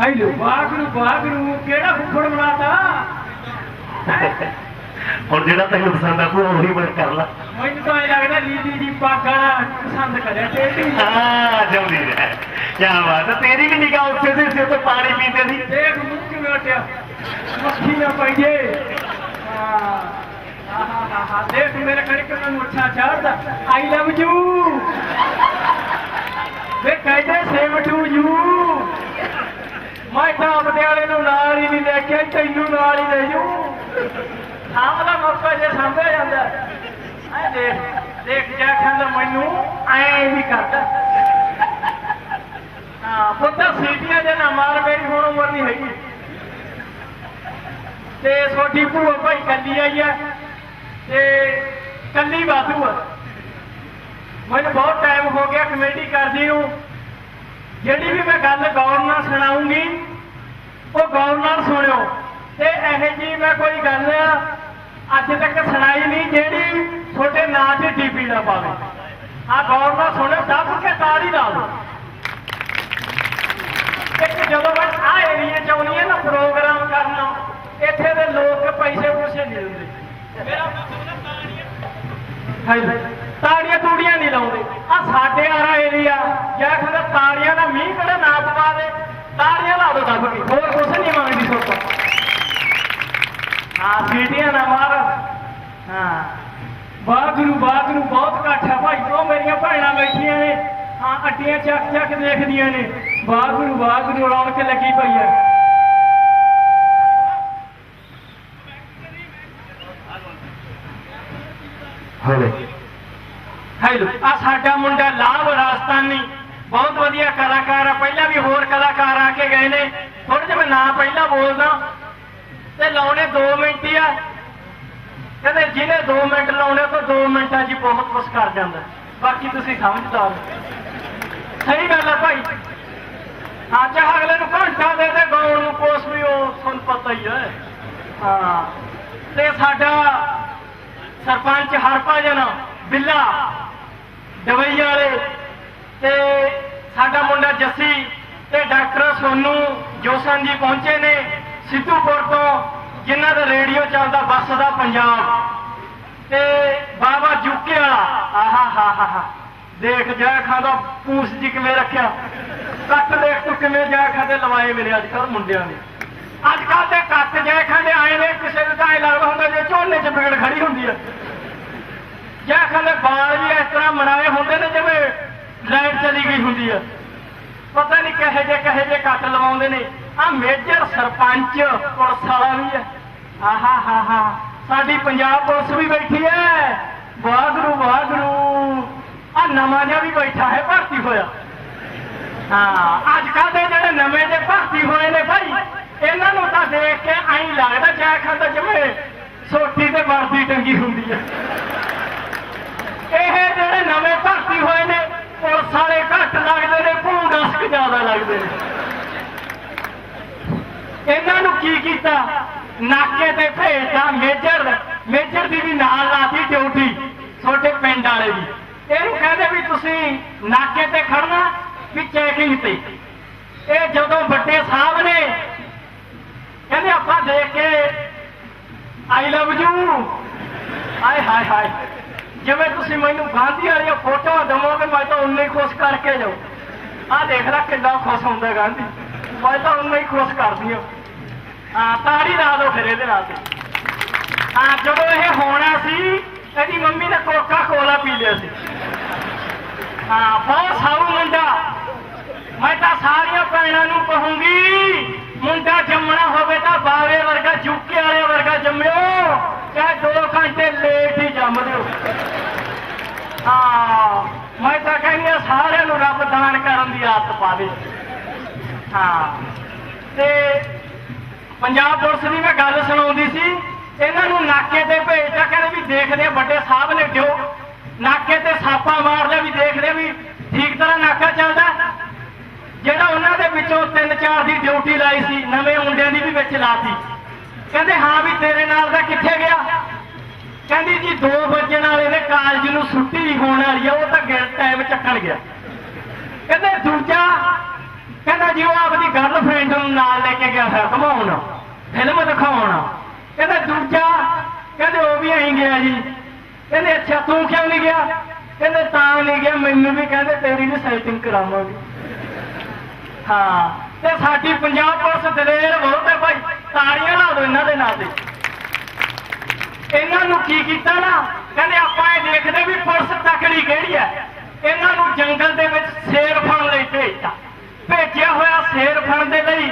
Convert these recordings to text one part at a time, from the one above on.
Hello ਵਾਗਰੂ ਵਾਗਰੂ ਕਿਹੜਾ ਫੁੱਫੜ ਬਣਾਤਾ? ਹੁਣ ਜਿਹੜਾ ਤੈਨੂੰ ਪਸੰਦ ਆ ਤੂੰ ਉਹੀ ਬਣ ਕਰ ਲਾ। ਮੈਨੂੰ ਤਾਂ ਇਹ ਲੱਗਦਾ ਲੀਲੀ ਦੀ ਪੱਗ ਪਸੰਦ ਕਰਿਆ ਟੇਢੀ ਹਾਂ ਜਲਦੀ ਰਹਿ। ਕੀ ਬਾਤ ਹੈ ਤੇਰੀ ਵੀ ਨਿਗਾਹ ਉੱਥੇ ਦੇ ਸਿਰ ਤੋਂ ਪਾਣੀ ਪੀਂਦੇ ਸੀ। ਦੇਖ ਮੁੱਕ ਕਿਵੇਂ ਉੱਠਿਆ ਮੱਖੀ ਨਾ ਪਈ ਜੇ ਹਾਂ ਦੇਖ ਮੇਰੇ ਕੜਕ ਨੂੰ ਮੁੱਠਾ ਚੜਦਾ। ਆਈ ਲਵ ਯੂ ਵੇ ਕਹਿੰਦੇ ਸੇਮ ਟੂ ਯੂ ਮੈਂ ਤਾਂ ਆਪਦੇ ਨੂੰ ਨਾਲ ਹੀ ਨਹੀਂ ਲੈ ਕੇ ਤੈਨੂੰ ਨਾਲ ਹੀ ਲੈ ਜੂ ਸਾਹਮਣਾ ਮੌਕਾ ਜੇ ਸਾਂਭਿਆ ਜਾਂਦਾ ਐ ਦੇਖ ਦੇਖ ਜਾ ਖੰਡ ਮੈਨੂੰ, ਐ ਵੀ ਕਰਦਾ। ਹਾਂ, ਪੁੱਤ ਸੀਟੀਆਂ ਦੇ ਨਾ ਮਾਰ, ਮੇਰੀ ਹੁਣ ਉਮਰ ਨਹੀਂ ਹੈਗੀ। ਤੇ ਛੋਟੀ ਭੂਆ ਭਾਈ ਕੱਲੀ ਆਈ ਹੈ, ਤੇ ਕੱਲੀ ਵਾਧੂ ਆ। ਮੈਨੂੰ ਬਹੁਤ ਟਾਈਮ ਹੋ ਗਿਆ ਕਮੇਟੀ ਕਰਦੀ ਨੂੰ। ਜਿਹੜੀ ਵੀ ਮੈਂ ਗੱਲ ਗੌਰ ਨਾਲ ਸੁਣਾਉਂਗੀ ਉਹ ਗੌਰ ਨਾਲ ਸੁਣਿਓ। ਤੇ ਇਹ ਜੀ ਮੈਂ ਕੋਈ ਗੱਲ ਅੱਜ ਤੱਕ ਸੁਣਾਈ ਨਹੀਂ ਜਿਹੜੀ ਤੁਹਾਡੇ ਨਾਂ 'ਤੇ ਡੀਪੀ ਨਾ ਪਾਵੇ। ਆ ਗੌਰ ਨਾਲ ਸੁਣਿਓ ਦੱਬ ਕੇ ਤਾੜੀ ਲਾ ਲਓ ਇੱਕ ਜਦੋਂ ਮੈਂ ਆ ਏਰੀਏ ਚ ਆਉਣੀ ਹੈ ਨਾ ਪ੍ਰੋਗਰਾਮ ਕਰਨਾ ਇੱਥੇ ਦੇ ਲੋਕ ਪੈਸੇ ਪੂਸੇ ਨਹੀਂ ਦਿੰਦੇ। ਮੇਰਾ ਮਤਲਬ ਤਾੜੀਆਂ ਤਾੜੀਆਂ ਤੂੜੀਆਂ ਨਹੀਂ ਲਾਉਂਦੇ। ਆ ਸਾਡੇ ਆਰਾ ਏਰੀਆ ਜਾਂ ਖੰਦਾ ਤਾੜੀਆਂ ਦਾ ਮੀਂਹ ਕਿਹੜਾ ਨਾ ਪਵਾ ਦੇ। ਤਾੜੀਆਂ ਲਾ ਦੋ ਦੱਬ ਕੇ। ਹੋਰ ਕੁਛ ਨਹੀਂ ਮੰਗਦੀ ਸੋਤਾ ਹਾਂ ਸੀਟੀਆਂ ਨਾ ਮਾਰ। ਹਾਂ। ਬਾਗਰੂ ਬਾਗਰੂ ਬਹੁਤ ਘੱਟ ਹੈ ਭਾਈ। ਉਹ ਮੇਰੀਆਂ ਭੈਣਾਂ ਬੈਠੀਆਂ ਨੇ। ਹਾਂ, ਅੱਡੀਆਂ ਚੱਕ ਚੱਕ ਦੇਖਦੀਆਂ ਨੇ। ਬਾਗਰੂ ਬਾਗਰੂ ਰੌਣਕ ਲੱਗੀ ਪਈ ਹੈ ਹਲੇ ਹੈਲੋ ਆ ਸਾਡਾ ਮੁੰਡਾ ਲਾਭ ਰਾਜਸਥਾਨੀ ਬਹੁਤ ਵਧੀਆ ਕਲਾਕਾਰ ਆ, ਪਹਿਲਾਂ ਵੀ ਹੋਰ ਕਲਾਕਾਰ ਆ ਕੇ ਗਏ ਨੇ। ਥੋੜੇ ਜਿਹਾ ਮੈਂ ਨਾਂ ਪਹਿਲਾਂ ਬੋਲਦਾ, ਤੇ ਲਾਉਣੇ 2 ਮਿੰਟ ਹੀ ਆ। ਕਹਿੰਦੇ ਜਿਹਨੇ 2 ਮਿੰਟ ਲਾਉਣੇ ਤਾਂ 2 ਮਿੰਟਾਂ 'ਚ ਬਹੁਤ ਕੁਝ ਕਰ ਜਾਂਦਾ। ਬਾਕੀ ਤੁਸੀਂ ਸਮਝਦਾਰ ਹੋ। ਸਹੀ ਗੱਲ ਹੈ ਭਾਈ। ਹਾਂ ਚਾਹ ਅਗਲੇ ਨੂੰ ਘੰਟਾ ਦੇ ਦੇ, ਗਾਉਣ ਨੂੰ ਕੋਸ ਵੀ ਉਹ ਸੁਣ ਪਤਾ ਹੀ ਹੈ ਹਾਂ। ਤੇ ਸਾਡਾ ਸਰਪੰਚ ਹਰਭਜਨ ਬਿੱਲਾ। ਦਵਾਈ ਵਾਲੇ ਤੇ ਸਾਡਾ ਮੁੰਡਾ ਜੱਸੀ ਤੇ ਡਾਕਟਰ ਸੋਨੂ ਜੋਸਨ ਜੀ ਪਹੁੰਚੇ ਨੇ ਸਿੱਧੂਪੁਰ ਤੋਂ, ਜਿਨ੍ਹਾਂ ਦਾ ਰੇਡੀਓ ਚੱਲਦਾ ਬੱਸ ਦਾ ਪੰਜਾਬ। ਤੇ ਬਾਬਾ ਜੁਕੇ ਵਾਲਾ, ਆਹਾ ਹਾ ਹਾ ਹਾ। ਦੇਖ, ਜਾ ਖਾਂਦਾ ਪੂਸ ਜੀ ਕਿਵੇਂ ਰੱਖਿਆ। ਕੱਟ ਦੇਖ ਤੂੰ ਕਿਵੇਂ ਜਾ ਖਾਂਦੇ ਲਵਾਏ ਮੇਰੇ ਅੱਜ ਕੱਲ ਮੁੰਡਿਆਂ ਨੇ ਅੱਜ ਕੱਲ ਤੇ ਕੱਟ ਜੇ ਖਾਂਦੇ ਆਏ ਨੇ, ਕਿਸੇ ਨੂੰ ਤਾਂ ਐਂ ਲੱਗਦਾ ਹੁੰਦਾ ਜੇ ਝੋਨੇ 'ਚ ਬੇੜ ਖੜੀ ਹੁੰਦੀ ਹੈ। ਜਾਂ ਖਾਂਦੇ ਬਾਲ ਵੀ ਇਸ ਤਰ੍ਹਾਂ ਮਨਾਏ ਹੁੰਦੇ ਨੇ ਜਿਵੇਂ ਲਾਈਟ ਚਲੀ ਗਈ ਹੁੰਦੀ ਹੈ ਪਤਾ ਨਹੀਂ ਕਹੇ ਜੇ ਕਹੇ ਜੇ ਕੱਟ ਲਵਾਉਂਦੇ ਨੇ। ਆ ਮੇਜਰ ਸਰਪੰਚ ਪੁਲਿਸ ਵਾਲਾ ਵੀ ਹੈ ਆਹਾ, ਹਾ ਹਾ। ਸਾਡੀ ਪੰਜਾਬ ਪੁਲਿਸ ਵੀ ਬੈਠੀ ਹੈ ਵਾਗਰੂ ਵਾਗਰੂ ਆ ਨਵਾਂ ਜਿਹਾ ਵੀ ਬੈਠਾ ਹੈ, ਭਰਤੀ ਹੋਇਆ। ਹਾਂ, ਅੱਜ ਕੱਲ੍ਹ ਦੇ ਜਿਹੜੇ ਨਵੇਂ ਦੇ ਭਰਤੀ ਹੋਏ ਨੇ ਭਾਈ, ਇਹਨਾਂ ਨੂੰ ਤਾਂ ਦੇਖ ਕੇ ਐਂ ਲੱਗਦਾ, ਜੈ ਖਾਂਦਾ ਜਿਵੇਂ ਸੋਟੀ ਤੇ ਵਰਦੀ ਟੰਗੀ ਹੁੰਦੀ ਹੈ ਇਹ ਜਿਹੜੇ ਨਵੇਂ ਭਰਤੀ ਹੋਏ ਨੇ, ਪੁਲਿਸ ਵਾਲੇ ਘੱਟ ਲੱਗਦੇ ਨੇ, ਭੂ ਭੂੰਡਸਕ ਜ਼ਿਆਦਾ ਲੱਗਦੇ ਨੇ। ਇਹਨਾਂ ਨੂੰ ਕੀ ਕੀਤਾ? ਨਾਕੇ ਤੇ ਭੇਜਦਾ ਮੇਜਰ ਮੇਜਰ ਦੀ ਵੀ ਨਾਲ ਲਾਤੀ ਡਿਊਟੀ ਛੋਟੇ ਪਿੰਡ ਵਾਲੇ ਦੀ। ਇਹਨੂੰ ਕਹਿੰਦੇ ਵੀ ਤੁਸੀਂ ਨਾਕੇ ਤੇ ਖੜਨਾ, ਵੀ ਚੈਕਿੰਗ ਤੇ। ਇਹ ਜਦੋਂ ਵੱਡੇ ਸਾਹਿਬ ਨੇ, ਕਹਿੰਦੇ ਆਪਾਂ ਦੇਖ ਕੇ ਆਈ ਲਵ ਯੂ। ਹਾਏ ਹਾਏ ਹਾਏ। ਜਿਵੇਂ ਤੁਸੀਂ ਮੈਨੂੰ ਗਾਂਧੀ ਵਾਲੀਆਂ ਫੋਟੋਆਂ ਦਵੋਗੇ, ਮੈਂ ਤਾਂ ਉਨੇ ਹੀ ਖੁਸ਼ ਕਰਕੇ ਜਾਉ ਆਹ ਦੇਖ ਲੈ ਕਿੰਨਾ ਖੁਸ਼ ਹੁੰਦਾ ਗਾਂਧੀ। ਮੈਂ ਤਾਂ ਉਨਾ ਹੀ ਖੁਸ਼ ਕਰਦੀ ਹਾਂ। ਹਾਂ, ਤਾੜੀ ਲਾ ਦਿਓ ਫਿਰ ਇਹਦੇ ਨਾਲ। ਤੇ ਹਾਂ, ਜਦੋਂ ਇਹ ਹੋਣਾ ਸੀ, ਇਹਦੀ ਮੰਮੀ ਨੇ ਕੋਕਾ ਕੋਲਾ ਪੀ ਲਿਆ ਸੀ। ਹਾਂ, ਬਹੁਤ ਸਾਊ ਮੁੰਡਾ। ਮੈਂ ਤਾਂ ਸਾਰੀਆਂ ਭੈਣਾਂ ਨੂੰ ਕਹੂੰਗੀ, ਮੁੰਡਾ ਜੰਮਣਾ ਹੋਵੇ ਤਾਂ ਬਾਵੇ ਵਰਗਾ ਜੁੱਕੇ ਵਾਲੇ ਵਰਗਾ ਜੰਮਿਓ ਚਾਹੇ 2 ਘੰਟੇ ਲੇਟ ਹੀ ਜੰਮ ਦਿਓ ਹਾਂ ਮੈਂ ਤਾਂ ਕਹਿੰਦੀ ਹਾਂ ਸਾਰਿਆਂ ਨੂੰ ਰੱਬ ਦਾਨ ਕਰਨ ਦੀ ਆਦਤ ਪਾਵੇ ਹਾਂ। ਤੇ ਪੰਜਾਬ ਪੁਲਿਸ ਦੀ ਮੈਂ ਗੱਲ ਸੁਣਾਉਂਦੀ ਸੀ, ਇਹਨਾਂ ਨੂੰ ਨਾਕੇ ਤੇ ਭੇਜਦਾ ਕਹਿੰਦੇ ਵੀ ਦੇਖਦੇ ਵੱਡੇ ਸਾਹਿਬ ਨੇ ਕਿਉਂ? ਨਾਕੇ ਤੇ ਸਾਪਾ ਮਾਰ ਵੀ ਦੇਖਦੇ ਵੀ ਠੀਕ ਤਰ੍ਹਾਂ ਨਾਕਾ ਚੱਲਦਾ। ਜਿਹੜਾ ਉਹਨਾਂ ਦੇ ਵਿੱਚੋਂ ਤਿੰਨ ਚਾਰ ਦੀ ਡਿਊਟੀ ਲਾਈ ਸੀ, ਨਵੇਂ ਮੁੰਡਿਆਂ ਦੀ ਵੀ ਵਿੱਚ ਲਾਤੀ। ਕਹਿੰਦੇ, ਹਾਂ ਵੀ ਤੇਰੇ ਨਾਲ ਦਾ ਕਿੱਥੇ ਗਿਆ? ਕਹਿੰਦੀ ਜੀ 2 ਵਜਣ ਵਾਲੇ ਨੇ, ਕਾਲਜ ਨੂੰ ਛੁੱਟੀ ਹੋਣ ਵਾਲੀ ਆ, ਉਹ ਤਾਂ ਟਾਈਮ ਚੱਕਣ ਗਿਆ। ਕਹਿੰਦੇ, ਦੂਜਾ ਕਹਿੰਦਾ ਜੀ ਉਹ ਆਪਦੀ ਗਰਲਫ੍ਰੈਂਡ ਨੂੰ ਨਾਲ ਲੈ ਕੇ ਗਿਆ ਹੈ ਘਮਾਉਣ ਫਿਲਮ ਦਿਖਾਉਣ। ਕਹਿੰਦਾ ਦੂਜਾ, ਕਹਿੰਦੇ ਉਹ ਵੀ ਆਈ ਗਿਆ ਜੀ। ਕਹਿੰਦੇ ਅੱਛਾ, ਤੂੰ ਕਿਉਂ ਨਹੀਂ ਗਿਆ? ਕਹਿੰਦੇ ਤਾਂ ਨਹੀਂ ਗਿਆ, ਮੈਨੂੰ ਵੀ ਕਹਿੰਦੇ ਤੇਰੀ ਵੀ ਸੈਟਿੰਗ ਕਰਾਵਾਂਗੇ। ਹਾਂ, ਤੇ ਸਾਡੀ ਪੰਜਾਬ ਪੁਲਿਸ ਦਲੇਰ ਬਹੁਤ ਹੈ ਭਾਈ, ਤਾੜੀਆਂ ਲਾ ਦਿਓ ਇਹਨਾਂ ਦੇ ਨਾਂ ਤੇ। ਇਹਨਾਂ ਨੂੰ ਕੀ ਕੀਤਾ ਨਾ, ਕਹਿੰਦੇ ਆਪਾਂ ਇਹ ਦੇਖਦੇ ਵੀ ਪੁਲਿਸ ਤਕੜੀ ਕਿਹੜੀ ਹੈ ਇਹਨਾਂ ਨੂੰ ਜੰਗਲ ਦੇ ਵਿੱਚ ਸ਼ੇਰ ਫੜਨ ਲਈ ਭੇਜਤਾ। ਭੇਜਿਆ ਹੋਇਆ ਸ਼ੇਰ ਫੜਨ ਦੇ ਲਈ।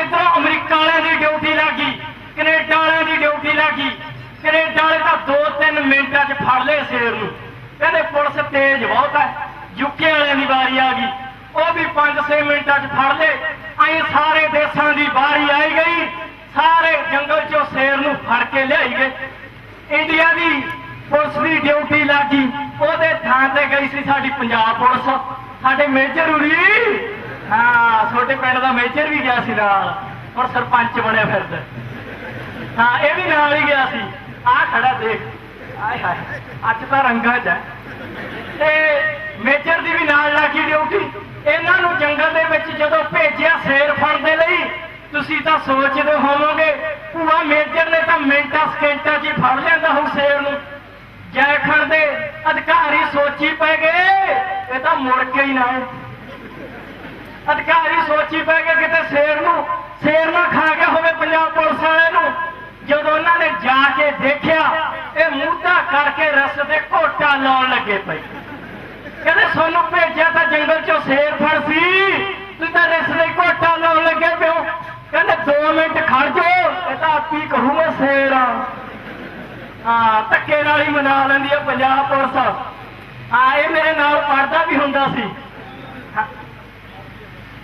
ਇਧਰੋਂ ਅਮਰੀਕਾ ਵਾਲਿਆਂ ਦੀ ਡਿਊਟੀ ਲੱਗੀ ਕੈਨੇਡਾ ਵਾਲਿਆਂ ਦੀ ਡਿਊਟੀ ਲੱਗੀ ਕੈਨੇਡਾ ਵਾਲੇ ਤਾਂ 2-3 ਮਿੰਟਾਂ 'ਚ ਫੜ ਲਏ ਸ਼ੇਰ ਨੂੰ। ਕਹਿੰਦੇ ਪੁਲਿਸ ਤੇਜ਼ ਬਹੁਤ ਹੈ ਯੂਕੇ ਵਾਲਿਆਂ ਦੀ ਵਾਰੀ ਆ ਗਈ। ਉਹ ਵੀ 5-6 ਮਿੰਟਾਂ 'ਚ ਫੜ ਲਏ। ਐਂ ਸਾਰੇ ਦੇਸ਼ਾਂ ਦੀ ਵਾਰੀ ਆਈ ਗਈ, ਸਾਰੇ ਜੰਗਲ 'ਚੋਂ ਸ਼ੇਰ ਨੂੰ ਫੜ ਕੇ ਲਿਆਈ ਗਏ। ਇੰਡੀਆ ਦੀ ਪੁਲਿਸ ਦੀ ਡਿਊਟੀ ਲੱਗੀ ਉਹਦੇ ਥਾਂ ਤੇ ਗਈ ਸੀ ਸਾਡੀ ਪੰਜਾਬ ਪੁਲਿਸ। ਸਾਡੇ ਮੇਜਰ ਉਰੀ? ਹਾਂ, ਛੋਟੇ ਪਿੰਡ ਦਾ ਮੇਜਰ ਵੀ ਗਿਆ ਸੀ ਨਾਲ ਹੁਣ ਸਰਪੰਚ ਬਣਿਆ ਫਿਰਦਾ ਹਾਂ, ਇਹ ਵੀ ਨਾਲ ਹੀ ਗਿਆ ਸੀ। ਆਹ ਖੜਾ ਦੇਖ। ਆਏ ਹਾਏ, ਅੱਜ ਤਾਂ ਰੰਗਾ ਚ ਹੈ। ਤੇ ਮੇਜਰ ਦੀ ਵੀ ਨਾਲ ਲੱਗੀ ਡਿਊਟੀ ਇਹਨਾਂ ਨੂੰ ਜੰਗਲ ਦੇ ਵਿੱਚ ਜਦੋਂ ਭੇਜਿਆ ਸ਼ੇਰ ਫੜਨ ਦੇ ਲਈ, ਤੁਸੀਂ ਤਾਂ ਸੋਚਦੇ ਹੋਵੋਗੇ, ਭੂਆ ਮੇਜਰ ਨੇ ਤਾਂ ਮਿੰਟਾਂ ਸਕਿੰਟਾਂ 'ਚ ਫੜ ਲੈਂਦਾ ਹੁਣ ਸ਼ੇਰ ਨੂੰ। ਜੈਖਣ ਦੇ ਅਧਿਕਾਰੀ ਸੋਚੀ ਪੈ ਗਏ, ਇਹ ਤਾਂ ਮੁੜ ਕੇ ਹੀ ਨਾ ਅਧਿਕਾਰੀ ਸੋਚੀ ਪੈ ਗਏ ਕਿਤੇ ਸ਼ੇਰ ਨੂੰ, ਸ਼ੇਰ ਨਾ ਖਾ ਗਿਆ ਹੋਵੇ ਪੰਜਾਬ ਪੁਲਿਸ ਵਾਲੇ ਨੂੰ। ਜਦੋਂ ਉਹਨਾਂ ਨੇ ਜਾ ਕੇ ਦੇਖਿਆ, ਇਹ ਮੂਧਾ ਕਰਕੇ ਰਸ ਦੇ ਘੋਟਾ ਲਾਉਣ ਲੱਗੇ ਪਏ। ਕਹਿੰਦੇ, ਸਾਨੂੰ ਭੇਜਿਆ ਤਾਂ ਜੰਗਲ ਚੋਂ ਸ਼ੇਰ ਫੜ ਸੀ। ਤੁਸੀਂ ਤਾਂ ਰਸ ਦੇ ਘੋਟਾ ਲਾਉਣ ਲੱਗੇ ਪਿਓ ਕਹਿੰਦੇ 2 ਮਿੰਟ ਖੜ ਜਾਓ, ਇਹ ਤਾਂ ਆਪੀ ਕਰੂਗਾ ਸ਼ੇਰ ਹਾਂ, ਧੱਕੇ ਨਾਲ ਹੀ ਮਨਾ ਲੈਂਦੀ ਹੈ ਪੰਜਾਬ ਪੁਲਿਸ। ਹਾਂ, ਇਹ ਮੇਰੇ ਨਾਲ ਪੜਦਾ ਵੀ ਹੁੰਦਾ ਸੀ।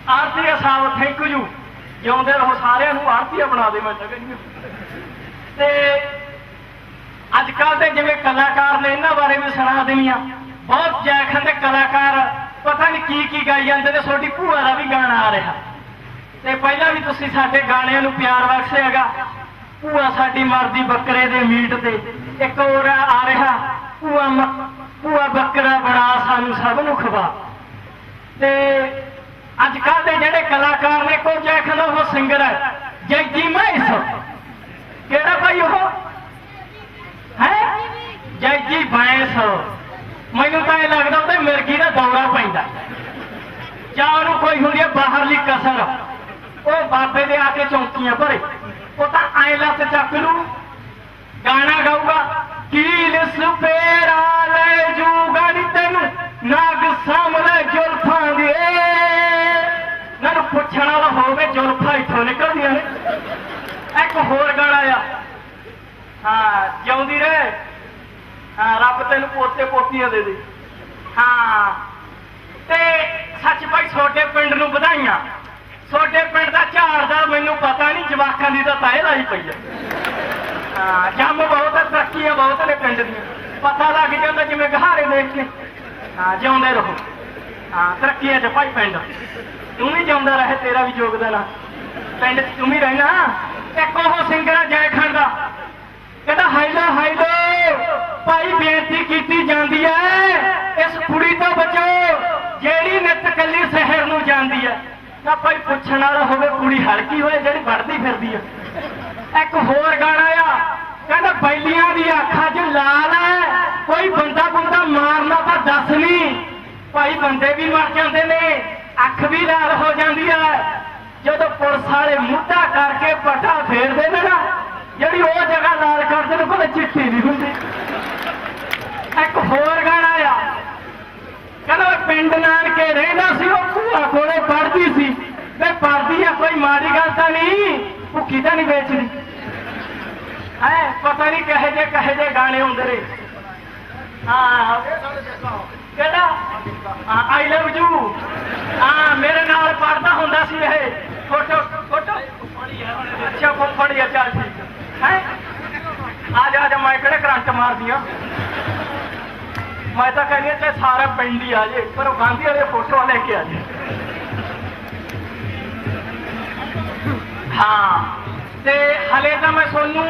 ਆਰਤੀ ਸਾਹਿਬ ਥੈਂਕ ਯੂ। ਜਿਉਂਦੇ ਰਹੋ ਸਾਰਿਆਂ ਨੂੰ, ਆਰਤੀ ਬਣਾ ਦੇ ਮੈਂ ਕਹਿੰਦੀ ਤੇ ਅੱਜ ਕੱਲ ਦੇ ਜਿਵੇਂ ਕਲਾਕਾਰ ਨੇ ਇਹਨਾਂ ਬਾਰੇ ਵੀ ਸੁਣਾ ਦੇਣੀਆਂ। ਬਹੁਤ ਜੈਖਣ ਦੇ ਕਲਾਕਾਰ, ਪਤਾ ਨਹੀਂ ਕੀ ਕੀ ਗਾਈ ਜਾਂਦੇ ਨੇ, ਤੁਹਾਡੀ ਭੂਆ ਦਾ ਵੀ ਗਾਣਾ ਆ ਰਿਹਾ। ਤੇ ਪਹਿਲਾਂ ਵੀ ਤੁਸੀਂ ਸਾਡੇ ਗਾਣਿਆਂ ਨੂੰ ਪਿਆਰ ਬਖਸ਼ਿਆਗਾ ਭੂਆ ਸਾਡੀ ਮਰਦੀ ਬੱਕਰੇ ਦੇ ਮੀਟ ਤੇ। ਇੱਕ ਹੋਰ ਆ ਰਿਹਾ, ਭੂਆ ਭੂਆ ਬੱਕਰਾ ਬਣਾ ਸਾਨੂੰ ਸਭ ਨੂੰ ਖਵਾ। ਤੇ ਅੱਜ ਕੱਲ ਦੇ ਜਿਹੜੇ ਕਲਾਕਾਰ ਨੇ ਕੋ ਜੈਖਣ ਉਹ ਸਿੰਗਰ ਹੈ, ਜੈਜੀ ਮੈਸ। ਕਿਹੜਾ ਭਾਈ ਉਹ? ਹੈ? ਜੈਜੀ ਬੈਂਸ ਮੈਨੂੰ ਤਾਂ ਇਹ ਲੱਗਦਾ ਉਹਦੇ ਮਿਰਗੀ ਦਾ ਦੌਰਾ ਪੈਂਦਾ। ਜਾਂ ਉਹਨੂੰ ਕੋਈ ਹੁੰਦੀ ਹੈ, ਬਾਹਰਲੀ ਕਸਰ। ਉਹ ਬਾਬੇ ਦੇ ਆ ਕੇ ਚੌਂਕੀਆਂ ਭਰੇ। ਉਹ ਤਾਂ ਐ ਲੱਤ ਚੱਕ ਲੂ। ਗਾਣਾ ਗਾਊਗਾ ਕੀ ਲਿਸ ਪੇਰਾ ਲੈ ਜੂਗਾ ਨੀ ਤੈਨੂੰ, ਨਾਗ ਸਾਹਮਣੇ ਜੁਲਫਾਂ ਦੇ ਮੈਨੂੰ ਪੁੱਛਣ ਵਾਲਾ ਹੋਵੇ, ਜੁਲਫਾਂ ਇੱਥੋਂ ਨਿਕਲਦੀਆਂ ਨੇ। ਇੱਕ ਹੋਰ ਗਾਣਾ ਆ। ਹਾਂ, ਜਿਉਂਦੀ ਰਹੇ। ਹਾਂ, ਰੱਬ ਤੈਨੂੰ ਪੋਤੇ ਪੋਤੀਆਂ ਦੇ ਦੇ। ਹਾਂ, ਤੇ ਸੱਚ ਭਾਈ ਛੋਟੇ ਪਿੰਡ ਨੂੰ ਵਧਾਈਆਂ। ਤੁਹਾਡੇ ਪਿੰਡ ਦਾ ਝਾੜ ਦਾ ਮੈਨੂੰ ਪਤਾ ਨਹੀਂ, ਜਵਾਕਾਂ ਦੀ ਤਾਂ ਤਾਏ ਲਾਈ ਪਈ ਆ। ਹਾਂ, ਜੰਮ ਬਹੁਤ ਹੈ ਤਰੱਕੀਆਂ ਬਹੁਤ ਨੇ ਪਿੰਡ ਦੀਆਂ। ਪਤਾ ਲੱਗ ਜਾਂਦਾ ਜਿਵੇਂ ਗਹਾਰੇ ਦੇਖ ਕੇ। ਹਾਂ, ਜਿਉਂਦੇ ਰਹੋ। ਹਾਂ, ਤਰੱਕੀਆਂ ਚ ਭਾਈ ਪਿੰਡ। ਤੂੰ ਵੀ ਜਿਉਂਦਾ ਰਹੇ, ਤੇਰਾ ਵੀ ਯੋਗਦਾਨ ਆ। ਪਿੰਡ 'ਚ ਤੂੰ ਵੀ ਰਹਿਣਾ। ਇੱਕ ਉਹ ਸਿੰਗਰ ਜੈ ਖੰਡ ਦਾ। ਕਹਿੰਦਾ ਹਾਈਲੋ ਹਾਈਲੋ ਭਾਈ ਬੇਨਤੀ ਕੀਤੀ ਜਾਂਦੀ ਹੈ ਇਸ ਕੁੜੀ ਤੋਂ ਬਚੋ। ਜਿਹੜੀ ਨਿਤ ਹੈ ਭਾਈ ਪੁੱਛਣ ਵਾਲਾ ਹੋਵੇ, ਕੁੜੀ ਹਲਕੀ ਹੋਏ, ਜਿਹੜੀ ਵੜਦੀ ਫਿਰਦੀ ਆ। ਇੱਕ ਹੋਰ ਗਾਣਾ ਆ, ਕਹਿੰਦਾ ਬੈਲੀਆਂ ਦੀ ਅੱਖਾਂ 'ਚ ਲਾਲ ਹੈ ਕੋਈ ਬੰਦਾ ਬੰਦਾ ਮਾਰਨਾ ਤਾਂ ਦੱਸ ਨਹੀਂ ਭਾਈ ਬੰਦੇ ਵੀ ਮਰ ਜਾਂਦੇ ਨੇ, ਅੱਖ ਵੀ ਲਾਲ ਹੋ ਜਾਂਦੀ ਹੈ ਜਦੋਂ ਪੁਲਿਸ ਵਾਲੇ ਮੁੱਢਾ ਕਰਕੇ ਪਟਾ ਫੇਰਦੇ ਨੇ ਨਾ, ਜਿਹੜੀ ਉਹ ਜਗ੍ਹਾ ਲਾਲ ਕਰਦੇ ਨੇ ਕੋਲ ਚਿੱਟੀ ਨਹੀਂ ਹੁੰਦੀ। ਇੱਕ ਹੋਰ ਗਾਣਾ ਕਹਿੰਦਾ ਪਿੰਡ ਪਿੰਡ ਨਾਨਕੇ ਰਹਿੰਦਾ ਸੀ, ਉਹ ਭੂਆ ਕੋਲੇ ਪੜਦੀ ਸੀ। ਵੇ ਪੜਦੀ ਆ, ਕੋਈ ਮਾੜੀ ਗੱਲ ਤਾਂ ਨਹੀਂ, ਭੁੱਖੀ ਤਾਂ ਨਹੀਂ ਵੇਚਦੀ। ਹੈ ਪਤਾ ਨਹੀਂ ਕਹੇ ਜੇ ਕਹੇ ਜੇ ਗਾਣੇ ਹੁੰਦੇ ਨੇ। ਹਾਂ ਕਿਹੜਾ? ਆਈ ਲਵ ਯੂ ਹਾਂ, ਮੇਰੇ ਨਾਲ ਪੜਦਾ ਹੁੰਦਾ ਸੀ ਇਹ। Photo photo. ਅੱਛਾ, ਫੁੱਫੜੀ ਆ, ਚੱਲ ਠੀਕ। ਹੈ? ਆ ਜਾ ਜਾ, ਮੈਂ ਕਿਹੜੇ ਕਰੰਟ ਮਾਰਦੀ ਆ? ਮੈਂ ਤਾਂ ਕਹਿੰਦੀ ਤੇ ਸਾਰਾ ਪਿੰਡ ਹੀ ਆ ਜੇ, ਪਰ ਉਹ ਗਾਂਧੀ ਵਾਲੇ ਫੋਟੋ ਲੈ ਕੇ ਆ ਜੇ। ਹਾਂ, ਤੇ ਹਲੇ ਤਾਂ ਮੈਂ ਸੋਨੂੰ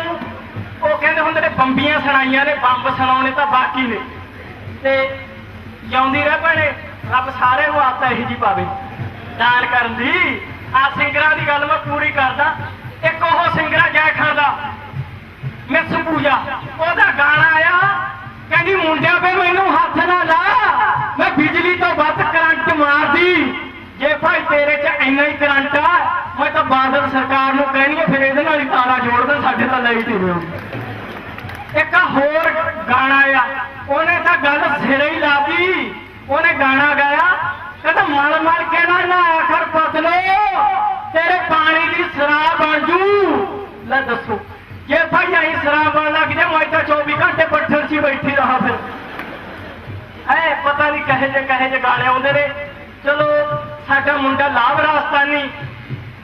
ਉਹ ਕਹਿੰਦੇ ਹੁੰਦੇ ਨੇ ਬੰਬੀਆਂ ਸੁਣਾਈਆਂ ਨੇ, ਬੰਬ ਸੁਣਾਉਣੇ ਤਾਂ ਬਾਕੀ ਨੇ। ਤੇ ਜਿਉਂਦੀ ਰਹਿ ਭੈਣੇ, ਰੱਬ ਸਾਰੇ ਨੂੰ ਆਤਾ ਇਹੀ ਜੀ ਪਾਵੇ। ਦਾਨ ਕਰਨ ਦੀ। ਆ ਸਿੰਗਰਾਂ ਦੀ ਗੱਲ ਮੈਂ ਪੂਰੀ ਕਰਦਾ। ਇੱਕ ਉਹ ਸਿੰਗਰਾ ਜੈ ਖਾਨ ਦਾ, ਮਿਸ ਪੂਜਾ, ਉਹਦਾ ਗਾਣਾ ਆਇਆ ਕਹਿੰਦੀ, ਮੁੰਡਿਆ ਵੇ ਮੈਨੂੰ ਹੱਥ ਨਾ ਲਾ। ਮੈਂ ਬਿਜਲੀ ਤੋਂ ਵੱਧ ਕਰੰਟ ਮਾਰਦੀ। ਜੇ ਭਾਈ ਤੇਰੇ 'ਚ ਇੰਨਾ ਹੀ ਕਰੰਟ ਆ, ਮੈਂ ਤਾਂ ਬਾਦਲ ਸਰਕਾਰ ਨੂੰ ਕਹਿਣੀ ਆ ਫਿਰ ਇਹਦੇ ਨਾਲ ਹੀ ਤਾਰਾ ਜੋੜ ਦੇ ਸਾਡੇ ਤਾਂ ਲਾਈਟ ਹੀ ਇੱਕ ਹੋਰ ਗਾਣਾ ਆ, ਉਹਨੇ ਤਾਂ ਗੱਲ ਸਿਰੇ ਹੀ ਲਾਤੀ। ਉਹਨੇ ਗਾਣਾ ਗਾਇਆ, ਕਹਿੰਦਾ, ਮਲ ਮਲ ਕੇ ਨਾ ਨਾ ਆਖਰ ਪਤਲੋ, ਤੇਰੇ ਪਾਣੀ ਦੀ ਸ਼ਰਾ ਬਣ ਜੂ। ਲੈ ਦੱਸੋ। ਜੇ ਭਾਈ ਆਈ ਸ਼ਰਾਬ ਲੱਗ ਜਾ ਮੈਂ ਤਾਂ 24 ਘੰਟੇ ਪੱਠਰ 'ਚ ਬੈਠੀ ਰਹਾ ਫਿਰ। ਐ ਪਤਾ ਨਹੀਂ ਕਹੇ ਜੇ ਕਹੇ ਜੇ ਗਾਣੇ ਆਉਂਦੇ ਨੇ। ਚਲੋ ਸਾਡਾ ਮੁੰਡਾ ਲਾਭ ਰਾਸਤਾਨੀ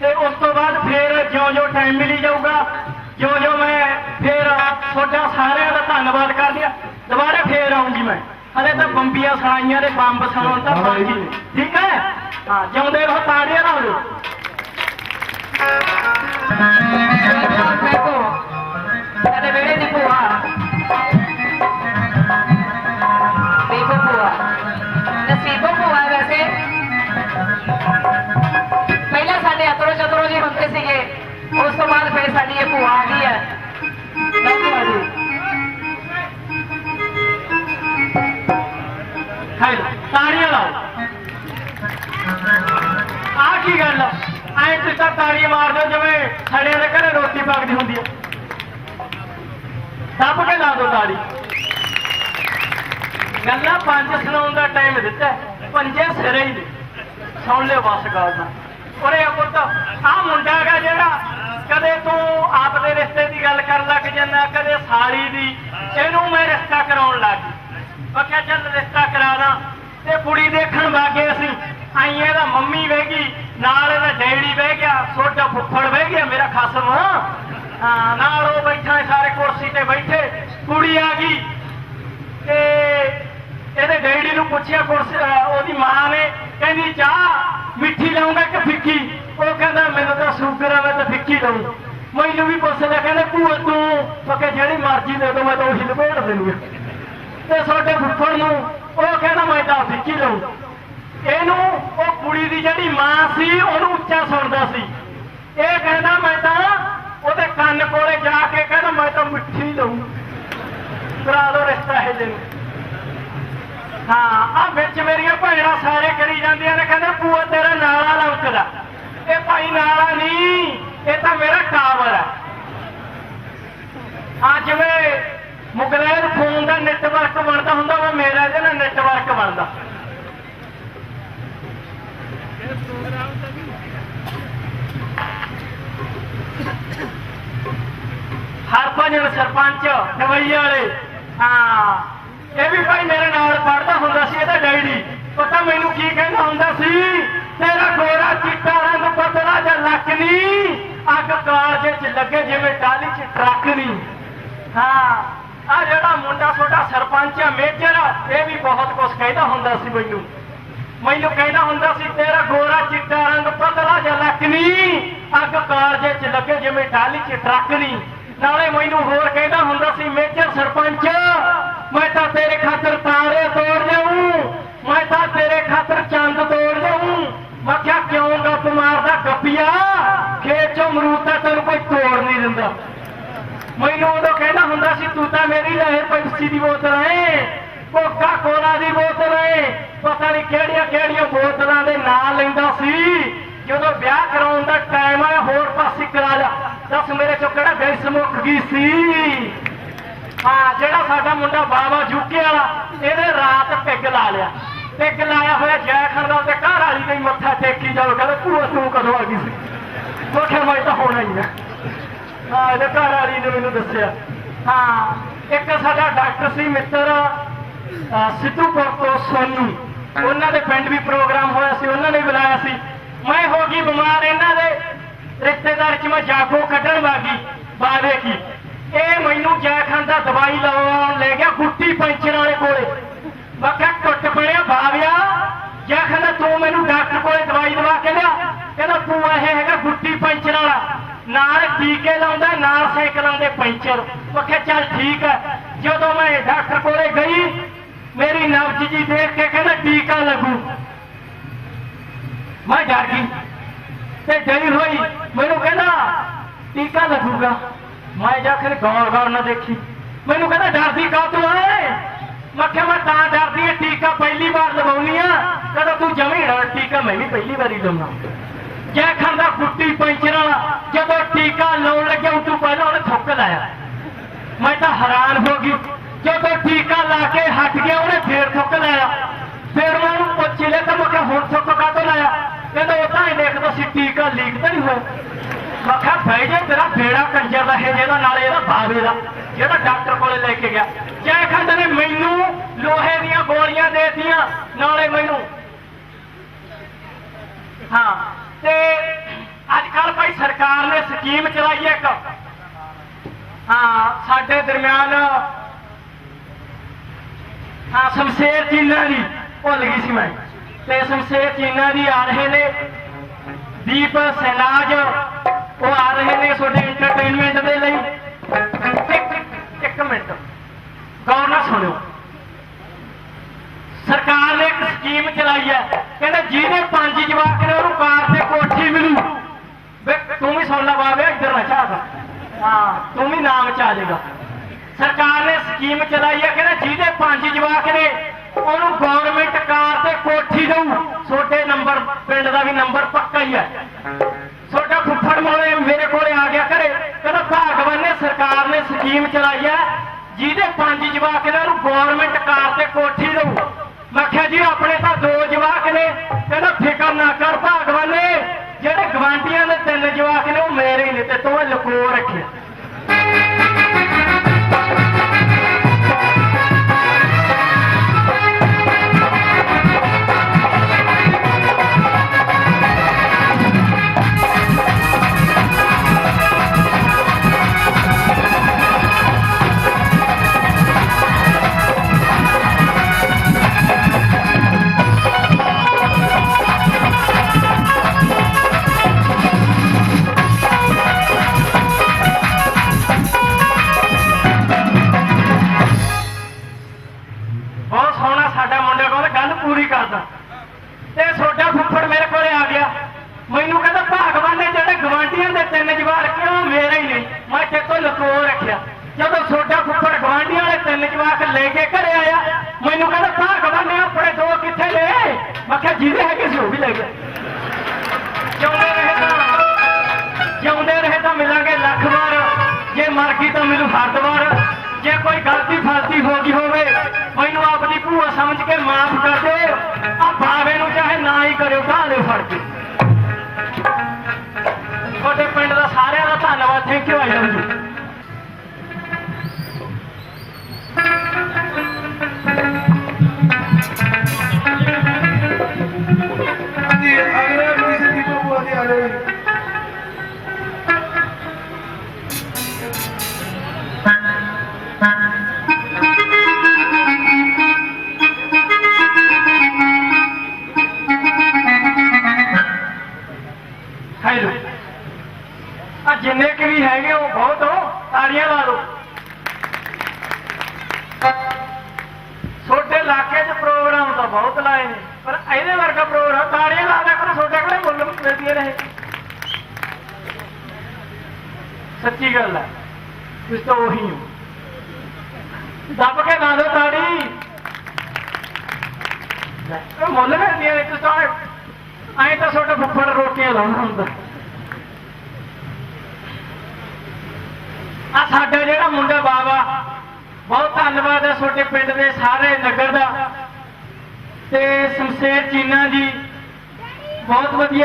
ਤੇ ਉਸ ਤੋਂ ਬਾਅਦ ਫਿਰ ਜਿਉਂ-ਜਿਉਂ ਟਾਈਮ ਮਿਲੀ ਜਾਊਗਾ। ਜਿਉਂ-ਜਿਉਂ ਮੈਂ ਫਿਰ ਤੁਹਾਡਾ ਸਾਰਿਆਂ ਦਾ ਧੰਨਵਾਦ ਕਰਦੀ ਆ ਦੁਬਾਰਾ ਫੇਰ ਆਉਂਗੀ ਮੈਂ। ਹਲੇ ਤਾਂ ਬੰਬੀਆਂ ਸੁਣਾਈਆਂ ਦੇ ਬੰਬ ਸੁਣਾਉਣ ਤਾਂ ਬਾਕੀ ਨੇ। ਠੀਕ ਹੈ? ਹਾਂ ਜਿਉਂਦੇ ਰਹੋ ਤਾੜੀਆਂ ਨਾਲ। ਭੂਆ ਆ ਗਈ ਹੈ ਲਓ ਭੂਆ ਜੀ ਹਾਏ ਤਾੜੀਆਂ ਲਾਓ। ਆ ਕੀ ਗੱਲ ਐ ਤੁਸੀਂ ਤਾਂ ਤਾੜੀਆਂ ਮਾਰਦੇ ਹੋ ਜਿਵੇਂ ਸੜਿਆਂ ਦੇ ਘਰੇ ਰੋਟੀ ਪੱਕਦੀ ਹੁੰਦੀ ਹੈ ਦੱਬ ਕੇ ਲਾ ਦੋ ਤਾੜੀ। ਗੱਲਾਂ ਪੰਜ ਸੁਣਾਉਣ ਦਾ ਟਾਈਮ ਦਿੱਤਾ ਪੰਜੇ ਸਿਰੇ ਹੀ ਨੇ। ਸੁਣ ਲਿਓ ਬਸ ਗੱਲ ਦਾ। ਉਰੇ ਆ ਪੁੱਤ ਆ ਮੁੰਡਾ ਹੈਗਾ ਜਿਹੜਾ ਕਦੇ ਤੂੰ ਆਪਦੇ ਰਿਸ਼ਤੇ ਦੀ ਗੱਲ ਕਰਨ ਲੱਗ ਜਾਂਦਾ, ਕਦੇ ਸਾਲੀ ਦੀ। ਇਹਨੂੰ ਮੈਂ ਰਿਸ਼ਤਾ ਕਰਾਉਣ ਲੱਗ ਗਈ। ਮੈਂ ਕਿਹਾ, ਚੱਲ ਰਿਸ਼ਤਾ ਕਰਾ ਦਾਂ। ਤੇ ਕੁੜੀ ਦੇਖਣ ਵਾਗੇ ਅਸੀਂ। ਆਈ ਇਹਦਾ ਮੰਮੀ ਵੇਗੀ ਨਾਲ ਇਹਦਾ ਡੈਡੀ ਬਹਿ ਗਿਆ ਛੋਟਾ ਫੁੱਫੜ ਬਹਿ ਗਿਆ, ਮੇਰਾ ਖਸਮ। ਹਾਂ, ਨਾਲ ਉਹ ਬੈਠਾ ਸਾਰੇ ਕੁਰਸੀ ਤੇ ਬੈਠੇ। ਕੁੜੀ ਆ ਗਈ। ਤੇ ਇਹਦੇ ਡੈਡੀ ਨੂੰ ਪੁੱਛਿਆ, ਕੁਰਸੀ ਉਹਦੀ ਮਾਂ ਨੇ ਕਹਿੰਦੀ ਚਾਹ ਮਿੱਠੀ ਲਾਉਂਗਾ ਕਿ ਫਿੱਕੀ ਉਹ ਕਹਿੰਦਾ ਮੈਨੂੰ ਤਾਂ ਸ਼ੂਗਰ ਆ ਮੈਂ ਮੈਨੂੰ ਵੀ ਪੁੱਛ ਲਿਆ ਕਹਿੰਦਾ ਭੂਆ ਤੂੰ ਪੱਕੇ ਜਿਹੜੀ ਮਰਜ਼ੀ ਦੇ ਦੋ, ਮੈਂ ਤਾਂ ਉਹੀ ਲਪੇਟ ਦੇਣੀ ਆ ਤੇ ਤੁਹਾਡੇ ਫੁੱਫੜ ਨੂੰ ਉਹ ਕਹਿੰਦਾ, ਮੈਂ ਤਾਂ ਫਿੱਕੀ ਲਾਉਂ ਇਹਨੂੰ ਉਹ ਕੁੜੀ ਦੀ ਜਿਹੜੀ ਮਾਂ ਸੀ, ਉਹਨੂੰ ਉੱਚਾ ਸੁਣਦਾ ਸੀ। ਇਹ ਕਹਿੰਦਾ, ਮੈਂ ਤਾਂ ਉਹਦੇ ਕੰਨ ਕੋਲੇ ਜਾ ਕੇ ਕਹਿੰਦਾ, ਮੈਂ ਤਾਂ ਮਿੱਠੀ ਲਾਉਂ ਕਰਾ ਦੋ ਰਿਸ਼ਤਾ ਇਹ ਜਿਹਨੂੰ ਹਾਂ ਆ ਵਿੱਚ ਮੇਰੀਆਂ ਭੈਣਾਂ ਸਾਰੇ ਕਰੀ ਜਾਂਦੀਆਂ ਨੇ, ਕਹਿੰਦੇ ਪੂਆ ਤੇਰਾ ਨਾਲਾ ਲੰਕਦਾ ਇਹ ਭਾਈ ਨਾਲਾ ਨਹੀਂ ਇਹ ਤਾਂ ਮੇਰਾ ਟਾਵਰ ਹੈ। ਹਾਂ ਜਿਵੇਂ ਮੁਗਲੈਨ ਫੋਨ ਦਾ ਨੈਟਵਰਕ ਬਣਦਾ ਹੁੰਦਾ, ਉਹ ਮੇਰਾ ਇਹਦੇ ਨਾਲ ਨੈਟਵਰਕ ਬਣਦਾ। ਹਰਭਜਨ ਸਰਪੰਚ ਦਵਈਆ ਵਾਲੇ, ਹਾਂ। ਇਹ ਵੀ ਭਾਈ ਮੇਰੇ ਨਾਲ ਪੜਦਾ ਹੁੰਦਾ ਸੀ, ਇਹਦਾ ਡੈਡੀ। ਪਤਾ ਮੈਨੂੰ ਕੀ ਕਹਿੰਦਾ ਹੁੰਦਾ ਸੀ, ਤੇਰਾ ਗੋਰਾ ਚਿੱਟਾ ਰੰਗ ਪਤਲਾ ਜਾਂ ਲੱਕ ਨਹੀਂ ਅੱਗ ਕਾਲਜੇ ਚ ਲੱਗੇ ਜਿਵੇਂ ਟਾਲੀ ਚ ਟਰੱਕ ਨਹੀਂ। ਹਾਂ। ਆ ਜਿਹੜਾ ਮੁੰਡਾ ਛੋਟਾ ਸਰਪੰਚ ਆ ਮੇਜਰ ਆ, ਇਹ ਵੀ ਬਹੁਤ ਕੁਝ ਕਹਿੰਦਾ ਹੁੰਦਾ ਸੀ ਮੈਨੂੰ। ਮੈਨੂੰ ਕਹਿੰਦਾ ਹੁੰਦਾ ਸੀ ਤੇਰਾ ਗੋਰਾ ਚਿੱਟਾ ਰੰਗ ਪਤਲਾ ਜਿਹਾ ਲੱਕ ਨਹੀਂ। ਅੱਗ ਕਾਲਜੇ ਚ ਲੱਗੇ ਜਿਵੇਂ ਟਾਲੀ ਚ ਟਰੱਕ ਨਹੀਂ। ਨਾਲੇ ਮੈਨੂੰ ਹੋਰ ਕਹਿੰਦਾ ਹੁੰਦਾ ਸੀ ਮੇਜਰ ਸਰਪੰਚ ਮੈਂ ਤਾਂ ਤੇਰੇ ਖਾਤਰ ਤਾਰੇ ਤੋੜ ਜਾਊਂ। ਮੈਂ ਤਾਂ ਤੇਰੇ ਖਾਤਰ ਚੰਦ ਤੋੜ ਜਾਊਂ। ਮੈਂ ਕਿਹਾ ਕਿਉਂ ਗੱਪ ਮਾਰਦਾ ਗੱਪੀਆ? ਖੇਤ ਚੋਂ ਅਮਰੂਦ ਤਾਂ ਤੈਨੂੰ ਕੋਈ ਤੋੜ ਨਹੀਂ ਦਿੰਦਾ। ਮੈਨੂੰ ਉਦੋਂ ਕਹਿੰਦਾ ਹੁੰਦਾ ਸੀ, ਤੂੰ ਤਾਂ ਮੇਰੀ ਲਹਿਰ ਪੈਪਸੀ ਦੀ ਬੋਤਲ ਐ ਕੋਕਾ ਕੋਲਾ ਦੀ ਬੋਤਲ ਐ ਪਤਾ ਨਹੀਂ ਕਿਹੜੀਆਂ ਕਿਹੜੀਆਂ ਬੋਤਲਾਂ ਦੇ ਨਾਂ ਲੈਂਦਾ ਸੀ। ਜਦੋਂ ਵਿਆਹ ਕਰਾਉਣ ਦਾ ਟਾਈਮ ਆਇਆ, ਹੋਰ ਪਾਸੇ ਕਰਾ ਜਾ ਦੱਸ ਮੇਰੇ ਚੋਂ ਕਿਹੜਾ ਬੈਸ ਮੁੱਕ ਗਈ ਸੀ? ਹਾਂ, ਜਿਹੜਾ ਸਾਡਾ ਮੁੰਡਾ ਬਾਬਾ ਜੁਕੇ ਵਾਲਾ, ਇਹਨੇ ਰਾਤ ਪਿੱਗ ਲਾ ਲਿਆ। ਪਿੱਗ ਲਾਇਆ ਹੋਇਆ ਜੈ ਖਰਦਾ ਤੇ ਘਰ ਵਾਲੀ ਨੇ ਮੱਥਾ ਟੇਕੀ ਜਾਓ, ਕਹਿੰਦਾ ਭੂਆ ਤੂੰ ਕਦੋਂ ਆ ਗਈ ਸੀ? ਮੈਂ ਕਿਹਾ ਮੈਂ ਤਾਂ ਹੋਣਾ ਹੀ ਆ। ਹਾਂ, ਇਹਦੇ ਘਰ ਵਾਲੀ ਨੇ ਮੈਨੂੰ ਦੱਸਿਆ। ਹਾਂ, ਇੱਕ ਸਾਡਾ ਡਾਕਟਰ ਸੀ ਮਿੱਤਰ ਸਿੱਧੂਪੁਰ ਤੋਂ ਸੋਨੂ। ਉਹਨਾਂ ਦੇ ਪਿੰਡ ਵੀ ਪ੍ਰੋਗਰਾਮ ਹੋਇਆ ਸੀ, ਉਹਨਾਂ ਨੇ ਬੁਲਾਇਆ ਸੀ। ਮੈਂ ਹੋ ਗਈ ਬਿਮਾਰ, ਇਹਨਾਂ ਦੇ ਰਿਸ਼ਤੇਦਾਰ ਚ ਮੈਂ ਜਾਗੋ ਕੱਢਣ ਵਾਗੀ ਬਾਵੇ ਕੀ। ਇਹ ਮੈਨੂੰ ਜੈ ਖਾਂਦਾ ਦਵਾਈ ਲਵਾਉਣ ਲੈ ਗਿਆ, ਗੁੱਟੀ ਪੈਂਚਰ ਵਾਲੇ ਕੋਲੇ। ਮੈਂ ਕਿਹਾ, ਟੁੱਟ ਪੜਿਆ ਬਾਵਿਆ। ਜੈ ਕਹਿੰਦਾ, ਤੂੰ ਮੈਨੂੰ ਡਾਕਟਰ ਕੋਲੇ ਦਵਾਈ ਦਵਾ ਕੇ ਲਿਆ। ਕਹਿੰਦਾ, ਤੂੰ ਇਹ ਹੈਗਾ ਗੁੱਡੀ ਪੈਂਚਰ ਵਾਲਾ। ਨਾਲ ਟੀਕੇ ਲਾਉਂਦਾ, ਨਾਲ ਸਾਈਕਲਾਂ ਦੇ ਪੈਂਚਰ। ਮੈਂ ਕਿਹਾ, ਚੱਲ ਠੀਕ ਹੈ ਜਦੋਂ ਮੈਂ ਡਾਕਟਰ ਕੋਲੇ ਗਈ, ਮੇਰੀ ਨਬਜ ਜੀ ਦੇਖ ਕੇ ਕਹਿੰਦਾ, ਟੀਕਾ ਲੱਗੂ। ਮੈਂ ਡਰ ਗਈ। ਤੇ ਡਰੀ ਹੋਈ, ਮੈਨੂੰ ਕਹਿੰਦਾ, ਟੀਕਾ ਲੱਗੂਗਾ। ਮੈਂ ਜਾ ਕੇ ਗੌਰ ਗੌਰ ਨਾ ਦੇਖੀ। ਮੈਨੂੰ ਕਹਿੰਦਾ, ਡਰਦੀ ਕਾਹ ਤੂੰ ਏ ਮੈਂ ਕਿਹਾ ਮੈਂ ਤਾਂ ਡਰਦੀ ਆ ਟੀਕਾ ਪਹਿਲੀ ਵਾਰ ਲਵਾਉਣੀ ਆ। ਕਦੋਂ ਤੂੰ ਜਮੀ ਟੀਕਾ, ਮੈਂ ਵੀ ਪਹਿਲੀ ਵਾਰੀ ਲਾਉਣਾ। ਜੈ ਖਾਂਦਾ ਕੁੱਟੀ ਪੈਂਚਰ ਜਦੋਂ ਟੀਕਾ ਲਾਉਣ ਲੱਗਿਆ, ਉਹ ਤੋਂ ਪਹਿਲਾਂ ਉਹਨੇ ਥੁੱਕ ਲਾਇਆ। ਮੈਂ ਤਾਂ ਹੈਰਾਨ ਹੋ ਗਈ। ਜਦੋਂ ਟੀਕਾ ਲਾ ਕੇ ਹਟ ਗਿਆ, ਉਹਨੇ ਫੇਰ ਥੁੱਕ ਲਾਇਆ। ਫੇਰ ਮੈਂ ਉਹਨੂੰ ਪੁੱਛ ਲਿਆ ਤਾਂ ਮੈਂ ਕਿਹਾ, ਹੁਣ ਥੁੱਕ ਕਾਹਤੋਂ ਲਾਇਆ? ਕਹਿੰਦਾ, ਉਹ ਤਾਂ ਇਹ ਦੇਖਦਾ ਸੀ ਟੀਕਾ ਲੀਕ ਤਾਂ ਨਹੀਂ ਹੋਇਆ। ਮੈਂ ਕਿਹਾ ਭਾਈ ਤੇਰਾ ਫੇੜਾ ਕੰਜਰ ਦਾ ਹੈ ਜਿਹਦਾ ਨਾਲ ਇਹਦਾ ਬਾਵੇ ਦਾ, ਜਿਹੜਾ ਡਾਕਟਰ ਕੋਲੇ ਲੈ ਕੇ ਗਿਆ। ਜੈ ਖੰਡ ਨੇ ਮੈਨੂੰ ਲੋਹੇ ਦੀਆਂ ਗੋਲੀਆਂ ਦੇਤੀਆਂ, ਨਾਲੇ ਮੈਨੂੰ। ਹਾਂ, ਤੇ ਅੱਜ ਕੱਲ ਭਾਈ ਸਰਕਾਰ ਨੇ ਸਕੀਮ ਚਲਾਈ ਹੈ ਇੱਕ। ਹਾਂ, ਸਾਡੇ ਦਰਮਿਆਨ, ਹਾਂ, ਸ਼ਮਸ਼ੇਰ ਚੀਨਾ ਦੀ, ਭੁੱਲ ਗਈ ਸੀ ਮੈਂ। ਤੇ ਸ਼ਮਸ਼ੇਰ ਚੀਨਾ ਦੀ ਆ ਰਹੇ ਨੇ ਦੀਪ ਸੈਨਾਜ ਉਹ ਆ ਰਹੇ ਨੇ ਤੁਹਾਡੇ ਐਂਟਰਟੇਨਮੈਂਟ ਦੇ ਲਈ। ਇੱਕ ਇੱਕ ਮਿੰਟ। ਗੌਰ ਨਾਲ ਸੁਣਿਓ। ਸਰਕਾਰ ਨੇ ਇੱਕ ਸਕੀਮ ਚਲਾਈ ਹੈ। ਕਹਿੰਦੇ ਜਿਹਦੇ ਪੰਜ ਜਵਾਕ ਨੇ ਉਹਨੂੰ ਕਾਰ ਤੇ ਕੋਠੀ ਮਿਲੂ। ਵੇ ਤੂੰ ਵੀ ਸੁਣ ਲੈ ਬਾਬੇ ਇੱਧਰ ਨਾ ਝਾਕ। ਹਾਂ। ਤੂੰ ਵੀ ਨਾਮ ਚ ਆ ਜਾਏਗਾ। ਸਰਕਾਰ ਨੇ ਸਕੀਮ ਚਲਾਈ ਹੈ। ਕਹਿੰਦੇ ਜਿਹਦੇ ਪੰਜ ਜਵਾਕ ਨੇ ਉਹਨੂੰ ਗਵਰਨਮੈਂਟ ਕਾਰ ਤੇ ਕੋਠੀ ਦਊ। ਛੋਟੇ ਨੰਬਰ ਪਿੰਡ ਦਾ ਵੀ ਨੰਬਰ ਪੱਕਾ ਹੀ ਹੈ। ਛੋਟਾ ਫੁੱਫੜ ਮੇਰੇ ਕੋਲੇ ਆ ਗਿਆ ਘਰੇ। ਕਹਿੰਦਾ ਭਾਗਵਾਨ ਨੇ, ਸਰਕਾਰ ਨੇ ਸਕੀਮ ਚਲਾਈ ਹੈ, ਜਿਹਦੇ ਪੰਜ ਜਵਾਕ ਇਹਨਾਂ ਨੂੰ ਗਵਰਨਮੈਂਟ ਕਾਰ ਤੇ ਕੋਠੀ ਦਊ ਮੈਂ ਕਿਹਾ ਜੀ, ਆਪਣੇ ਤਾਂ ਦੋ ਜਵਾਕ ਨੇ। ਕਹਿੰਦਾ ਫਿਕਰ ਨਾ ਕਰ ਭਾਗਵਾਨ ਨੇ, ਜਿਹੜੇ ਗਵਾਂਢੀਆਂ ਦੇ ਤਿੰਨ ਜਵਾਕ ਨੇ, ਉਹ ਮੇਰੇ ਨੇ ਤੇ ਤੂੰ ਲਕੋ ਲੁਕੋ ਰੱਖਿਆ ਲੈ ਕੇ ਘਰੇ ਆਇਆ। ਮੈਨੂੰ ਕਹਿੰਦਾ ਭਾਗਵਾਨ ਨੇ ਆਪਣੇ ਦੋ ਕਿੱਥੇ ਨੇ? ਮੈਂ ਕਿਹਾ, ਜਿਹਦੇ ਹੈਗੇ ਸੀ, ਉਹ ਵੀ ਲੈ ਗਿਆ ਜਿਉਂਦੇ ਰਹੇ ਤਾਂ ਜਿਉਂਦੇ ਰਹੇ ਤਾਂ ਮਿਲਾਂਗੇ ਲੱਖ ਵਾਰ। ਜੇ ਮਰ ਗਈ ਤਾਂ ਮੈਨੂੰ ਹੱਦ ਵਾਰ। ਜੇ ਕੋਈ ਗਲਤੀ ਫਲਤੀ ਹੋ ਗਈ ਹੋਵੇ, ਮੈਨੂੰ ਆਪਣੀ ਭੂਆ ਸਮਝ ਕੇ ਮਾਫ ਕਰ ਦਿਓ ਆ ਬਾਵੇ ਨੂੰ ਚਾਹੇ ਨਾ ਹੀ ਕਰਿਓ ਢਾਹ ਲਿਓ ਫੜ ਕੇ। ਤੁਹਾਡੇ ਪਿੰਡ ਦਾ ਸਾਰਿਆਂ ਦਾ ਧੰਨਵਾਦ thank you I love you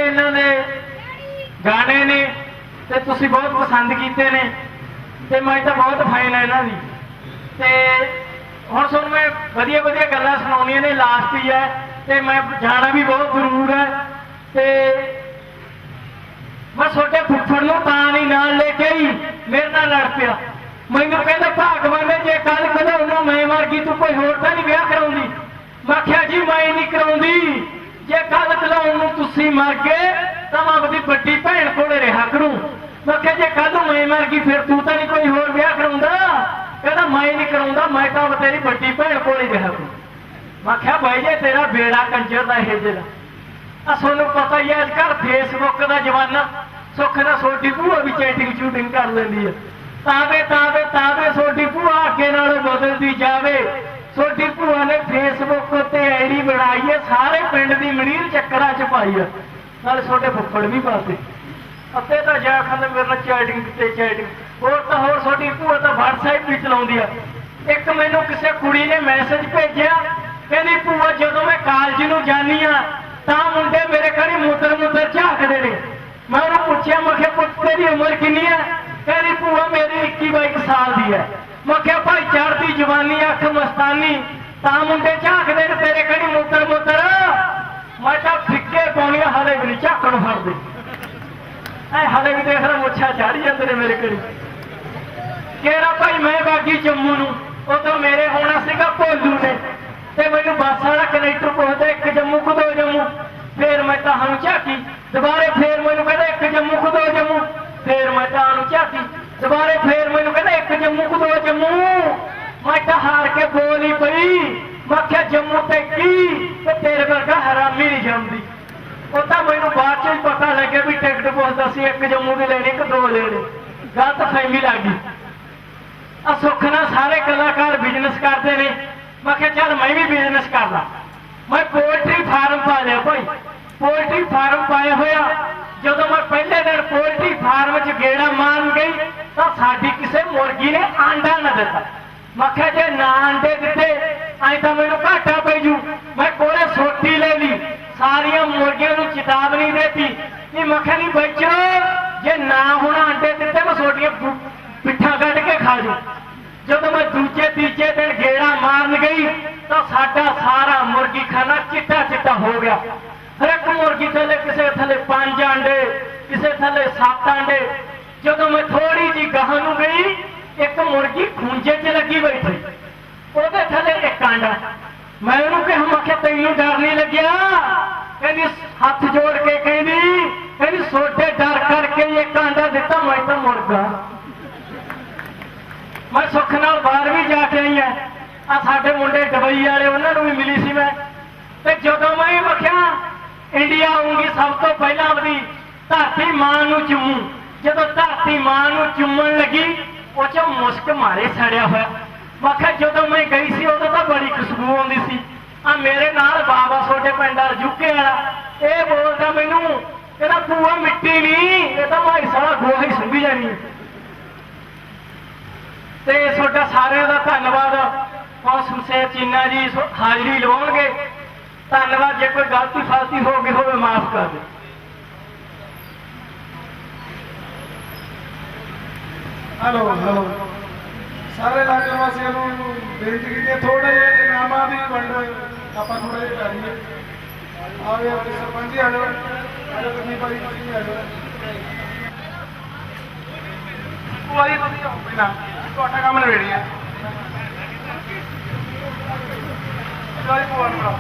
ਬਹੁਤ ਇਹਨਾਂ ਦੇ ਗਾਣੇ ਨੇ ਤੇ ਤੁਸੀਂ ਬਹੁਤ ਪਸੰਦ ਕੀਤੇ ਨੇ, ਤੇ ਮੈਂ ਤਾਂ ਬਹੁਤ ਫਾਈਨ ਹੈ ਇਹਨਾਂ ਦੀ। ਤੇ ਹੁਣ ਤੁਹਾਨੂੰ ਮੈਂ ਵਧੀਆ ਵਧੀਆ ਗੱਲਾਂ ਸੁਣਾਉਣੀਆਂ ਨੇ, ਲਾਸਟ ਹੀ ਹੈ, ਤੇ ਮੈਂ ਜਾਣਾ ਵੀ ਬਹੁਤ ਜ਼ਰੂਰ ਹੈ। ਤੇ ਮੈਂ ਛੋਟੇ ਫੁੱਫੜ ਨੂੰ ਤਾਂ ਨਹੀਂ ਨਾਲ ਲੈ ਕੇ ਆਈ, ਮੇਰੇ ਨਾਲ ਲੜ ਪਿਆ। ਮੈਨੂੰ ਕਹਿੰਦਾ, ਭਾਗਵਾਨ ਨੇ ਜੇ ਕੱਲ ਕਢਾਉਣਾ ਮੈਂ ਮਰ ਗਈ ਤੂੰ ਕੋਈ ਹੋਰ ਤਾਂ ਨਹੀਂ ਵਿਆਹ ਕਰਾਉਂਦੀ। ਮੈਂ ਆਖਿਆ, ਜੀ, ਮੈਂ ਨਹੀਂ ਕਰਾਉਂਦੀ। ਜੇ ਕੱਲ ਕਢਾਉਣ ਨੂੰ ਤੁਸੀਂ ਮਰ ਗਏ, ਤਾਂ ਮੈਂ ਆਪਣੀ ਵੱਡੀ ਭੈਣ ਕੋਲੇ ਰਿਹਾ ਕਰੂੰ। ਮੈਂ ਕਿਹਾ, ਜੇ ਕੱਲ ਨੂੰ ਮੈਂ ਮਰ ਗਈ, ਫਿਰ ਤੂੰ ਤਾਂ ਨਹੀਂ ਕੋਈ ਹੋਰ ਵਿਆਹ ਕਰਾਉਂਦਾ। ਕਹਿੰਦਾ, ਮੈਂ ਨਹੀਂ ਕਰਾਉਂਦਾ, ਮੈਂ ਤਾਂ ਤੇਰੀ ਵੱਡੀ ਭੈਣ ਕੋਲੇ ਰਿਹਾ ਕਰੂੰ। ਮੈਂ ਕਿਹਾ ਭਾਈ ਜੇ, ਤੇਰਾ ਬੇੜਾ ਕੰਜਰ ਦਾ ਇਹ ਜਿਹੜਾ। ਆ ਤੁਹਾਨੂੰ ਪਤਾ ਹੀ ਹੈ ਅੱਜ ਕੱਲ੍ਹ ਫੇਸਬੁੱਕ ਦਾ ਜ਼ਮਾਨਾ। ਸੁੱਖ ਨਾਲ ਛੋਟੀ ਭੂਆ ਵੀ ਚੈਟਿੰਗ ਸ਼ੂਟਿੰਗ ਕਰ ਲੈਂਦੀ ਹੈ ਤਾਵੇ ਤਾਵੇ ਤਾਵੇ ਛੋਟੀ ਭੂਆ ਅੱਗੇ ਨਾਲ ਬਦਲਦੀ ਜਾਵੇ। ਛੋਟੀ ਭੂਆ ਨੇ ਫੇਸਬੁੱਕ ਉੱਤੇ ਆਈਡੀ ਸਾਰੇ ਪਿੰਡ ਦੀ ਮਰੀਰ ਚੱਕਰਾਂ ਚ ਪਾਈ ਹੈ ਨਾਲ ਛੋਟੇ ਫੁੱਫੜ ਵੀ ਪਾਤੇ। ਅੱਤੇ ਤਾਂ ਜਾ ਖਾਂਦੇ ਮੇਰੇ ਨਾਲ ਚੈਟਿੰਗ ਤੇ ਚੈਟਿੰਗ। ਹੋਰ ਤਾਂ ਹੋਰ ਛੋਟੀ ਭੂਆ ਤਾਂ WhatsApp ਵੀ ਚਲਾਉਂਦੀ ਆ। ਇੱਕ ਮੈਨੂੰ ਕਿਸੇ ਕੁੜੀ ਨੇ ਮੈਸੇਜ ਭੇਜਿਆ, ਕਹਿੰਦੀ, ਭੂਆ, ਜਦੋਂ ਮੈਂ ਕਾਲਜ ਨੂੰ ਜਾਨੀ ਆ, ਤਾਂ ਮੁੰਡੇ ਮੇਰੇ ਘਰੇ ਮੁੱਦਰ ਮੁੱਦਰ ਝਾਕਦੇ ਨੇ। ਮੈਂ ਉਹਨੂੰ ਪੁੱਛਿਆ, ਮੈਂ ਕਿਹਾ, ਪੁੱਤ, ਤੇਰੀ ਉਮਰ ਕਿੰਨੀ ਹੈ ਕਹਿੰਦੀ, ਭੂਆ, ਮੇਰੀ 21 22 ਸਾਲ ਦੀ ਹੈ ਮੈਂ ਕਿਹਾ, ਭਾਈ, ਚੜ੍ਹਦੀ ਜਵਾਨੀ, ਅੱਖ ਮਸਤਾਨੀ ਤਾਂ ਮੁੰਡੇ ਝਾਕਦੇ ਨੇ, ਤੇਰੇ ਘਰੇ ਮੁੱਦਰ ਮੁੱਦਰ ਮੈਂ ਤਾਂ ਫਿੱਕੇ ਪਾਉਣੀਆਂ ਹਲੇ ਵੀ ਨਹੀਂ ਝਾਕਣ ਫੜਦੇ ਐ ਹਲੇ ਵੀ ਦੇਖ ਰ ਮੁੱਛਾਂ ਚਾੜੀ ਜਾਂਦੇ ਨੇ ਮੇਰੇ ਘਰੇ। ਕਿਹੜਾ ਭਾਈ ਮੈਂ ਬਾਗੀ ਜੰਮੂ ਨੂੰ? ਉਦੋਂ ਮੇਰੇ ਹੋਣਾ ਸੀਗਾ ਭੋਲੂ ਨੇ। ਤੇ ਮੈਨੂੰ ਬੱਸ ਵਾਲਾ ਕਨੈਕਟਰ ਪੁੱਛਦਾ, ਇੱਕ ਜੰਮੂ ਕੋ ਦੋ ਜੰਮੂ। ਫੇਰ ਮੈਂ ਤਾਂ ਹਮ ਝਾਕੀ। ਦੁਬਾਰੇ ਫੇਰ ਮੈਨੂੰ ਕਹਿੰਦਾ, ਇੱਕ ਜੰਮੂ ਕੋ ਦੋ ਜੰਮੂ। ਫੇਰ ਮੈਂ ਤਾਂ ਹਮ ਝਾਕੀ। ਦੁਬਾਰੇ ਫੇਰ ਮੈਨੂੰ ਕਹਿੰਦਾ ਇੱਕ ਜੰਮੂ ਕੋ ਦੋ ਜੰਮੂ ਮੈਂ ਤਾਂ ਹਾਰ ਕੇ ਪਈ। ਮੈਂ ਕਿਹਾ ਜੰਮੂ ਤੇ ਕੀ? ਤੇ ਤੇਰੇ ਵਰਗਾ ਹਰਾਮੀ ਨਹੀਂ ਜੰਮਦੀ। ਉਹ ਤਾਂ ਮੈਨੂੰ ਬਾਅਦ ਚ ਹੀ ਪਤਾ ਲੱਗਿਆ ਵੀ ਟਿਕਟ ਪੁੱਛਦਾ ਸੀ, ਇੱਕ ਜੰਮੂ ਦੀ ਲੈਣੀ ਕਿ ਦੋ ਲੈਣੇ। ਗਲਤ ਫਹਿਮੀ ਲੱਗ ਗਈ। ਆ ਸੁੱਖ ਨਾਲ ਸਾਰੇ ਕਲਾਕਾਰ ਬਿਜ਼ਨਸ ਕਰਦੇ ਨੇ। ਮੈਂ ਕਿਹਾ ਚੱਲ ਮੈਂ ਵੀ ਬਿਜ਼ਨਸ ਕਰਦਾ। ਮੈਂ ਪੋਲਟਰੀ ਫਾਰਮ ਪਾ ਲਿਆ ਭਾਈ। ਪੋਲਟਰੀ ਫਾਰਮ ਪਾਇਆ ਹੋਇਆ। ਜਦੋਂ ਮੈਂ ਪਹਿਲੇ ਦਿਨ ਪੋਲਟਰੀ ਫਾਰਮ 'ਚ ਗੇੜਾ ਮਾਰਨ ਗਈ, ਤਾਂ ਸਾਡੀ ਕਿਸੇ ਮੁਰਗੀ ਨੇ ਆਂਡਾ ਨਾ ਦਿੱਤਾ। ਮੈਂ ਜੇ ਨਾ ਆਂਡੇ ਦਿੱਤੇ, ਐਂ ਤਾਂ ਮੈਨੂੰ ਘਾਟਾ ਪੈ ਜੂ। ਮੈਂ ਕੋਲੇ ਸੋਟੀ ਲੈ ਲਈ। ਸਾਰੀਆਂ ਮੁਰਗੀਆਂ ਨੂੰ ਚੇਤਾਵਨੀ ਦੇਤੀ। ਕਿ ਮੈਂ ਕਿਹਾ ਨਹੀਂ, ਬੱਚੋ, ਜੇ ਨਾ ਹੁਣ ਆਂਡੇ ਦਿੱਤੇ, ਮੈਂ ਸੋਟੀਆਂ ਪੁ- ਪਿੱਠਾਂ ਕੱਢ ਕੇ ਖਾ ਜੂ। ਜਦੋਂ ਮੈਂ ਦੂਜੇ, ਤੀਜੇ ਦਿਨ ਗੇੜਾ ਮਾਰਨ ਗਈ, ਤਾਂ ਸਾਡਾ ਸਾਰਾ ਮੁਰਗੀ ਖਾਨਾ ਚਿੱਟਾ ਚਿੱਟਾ ਹੋ ਗਿਆ। ਹਰ ਇੱਕ ਮੁਰਗੀ ਥੱਲੇ ਕਿਸੇ ਥੱਲੇ ਪੰਜ ਆਂਡੇ, ਕਿਸੇ ਥੱਲੇ ਸੱਤ ਆਂਡੇ। ਜਦੋਂ ਮੈਂ ਥੋੜੀ ਜੀ ਗਾਹਾਂ ਨੂੰ ਗਈ ਇੱਕ ਮੁਰਗੀ ਖੂੰਜੇ 'ਚ ਲੱਗੀ ਬੈਠੀ ਉਹਦੇ ਥੱਲੇ ਇੱਕ ਆਂਡਾ ਮੈਂ ਉਹਨੂੰ ਕਿਹਾ, ਮੈਂ ਕਿਹਾ, ਤੈਨੂੰ ਡਰ ਨਹੀਂ ਲੱਗਿਆ? ਕਹਿੰਦੀ ਹੱਥ ਜੋੜ ਕੇ ਕਹਿੰਦੀ ਕਹਿੰਦੀ ਸੋਡੇ ਡਰ ਕਰਕੇ ਹੀ ਇੱਕ ਆਂਡਾ ਦਿੱਤਾ, ਮੈਂ ਤਾਂ ਮੁਰਗਾ ਮੈਂ ਸੁੱਖ ਨਾਲ ਬਾਹਰ ਵੀ ਜਾ ਕੇ ਆਈ ਆ ਆ ਸਾਡੇ ਮੁੰਡੇ ਦੁਬਈ ਵਾਲੇ, ਉਹਨਾਂ ਨੂੰ ਵੀ ਮਿਲੀ ਸੀ ਮੈਂ। ਤੇ ਜਦੋਂ ਮੈਂ ਇਹ ਵੇਖਿਆ, ਇੰਡੀਆ ਆਉਂਗੀ ਸਭ ਤੋਂ ਪਹਿਲਾਂ ਆਪਣੀ ਧਰਤੀ ਮਾਂ ਨੂੰ ਚੁੰਮੂ। ਜਦੋਂ ਧਰਤੀ ਮਾਂ ਨੂੰ ਚੁੰਮਣ ਲੱਗੀ ਉਹ ਚ ਮੁਸਕ ਮਾਰੇ ਸੜਿਆ ਹੋਇਆ। ਮੈਂ ਜਦੋਂ ਮੈਂ ਗਈ ਸੀ, ਉਦੋਂ ਤਾਂ ਬੜੀ ਖੁਸ਼ਬੂ ਆਉਂਦੀ ਸੀ। ਆ ਮੇਰੇ ਨਾਲ ਬਾਬਾ ਛੋਟੇ ਪਿੰਡਾਂ ਜੁਕੇ ਵਾਲਾ, ਇਹ ਬੋਲਦਾ ਮੈਨੂੰ ਕਹਿੰਦਾ ਪੂਆ ਮਿੱਟੀ ਨਹੀਂ ਇਹ ਤਾਂ ਭਾਈ ਸਾਲਾ ਗੋਹਾ ਹੀ ਸੁੰਭੀ ਜਾਣੀ ਤੇ ਤੁਹਾਡਾ ਸਾਰਿਆਂ ਦਾ ਧੰਨਵਾਦ। ਮੌਸਮ ਸੇ ਚੀਨਾ ਜੀ ਹਾਜ਼ਰੀ ਲਵਾਉਣਗੇ। ਧੰਨਵਾਦ, ਜੇ ਕੋਈ ਗਲਤੀ ਫਲਤੀ ਹੋ ਗਈ ਹੋਵੇ, ਮਾਫ ਕਰ ਦਿਓ। ਹੈਲੋ ਹੈਲੋ ਸਾਰੇ ਇਲਾਕੇ ਵਾਸੀਆਂ ਨੂੰ ਬੇਨਤੀ ਕੀਤੀ ਥੋੜਾ ਜਿਹਾ ਇਨਾਮਾਂ ਦੀ ਵੰਡ ਆਪਾਂ ਥੋੜਾ ਜਿਹਾ ਕਰੀਏ ਆਵੇ ਆਪਣੇ ਸਰਪੰਚ ਜੀ ਆ ਜਾਓ ਆ ਜਾਓ ਕਿੰਨੀ ਵਾਰੀ ਤੁਸੀਂ ਆ ਜਾਓ। ਵਾਰੀ ਤੁਸੀਂ ਆਓ ਪਹਿਲਾਂ, ਤੁਹਾਡਾ ਕੰਮ ਨਵੇੜੀ ਹੈ ਵਾਰੀ ਪਵਾਰ ਬੜਾ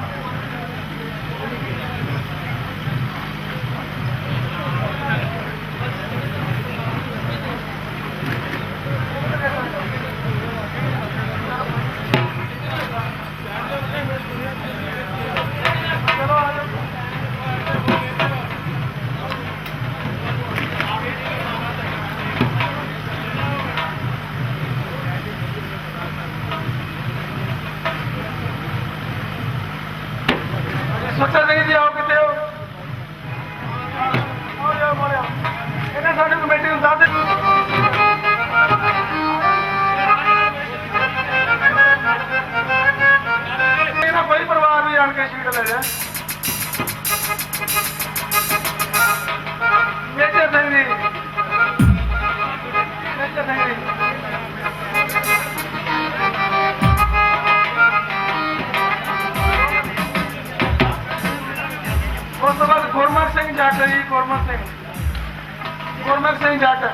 ਗੁਰਮਖ ਸਿੰਘ ਜੱਟ।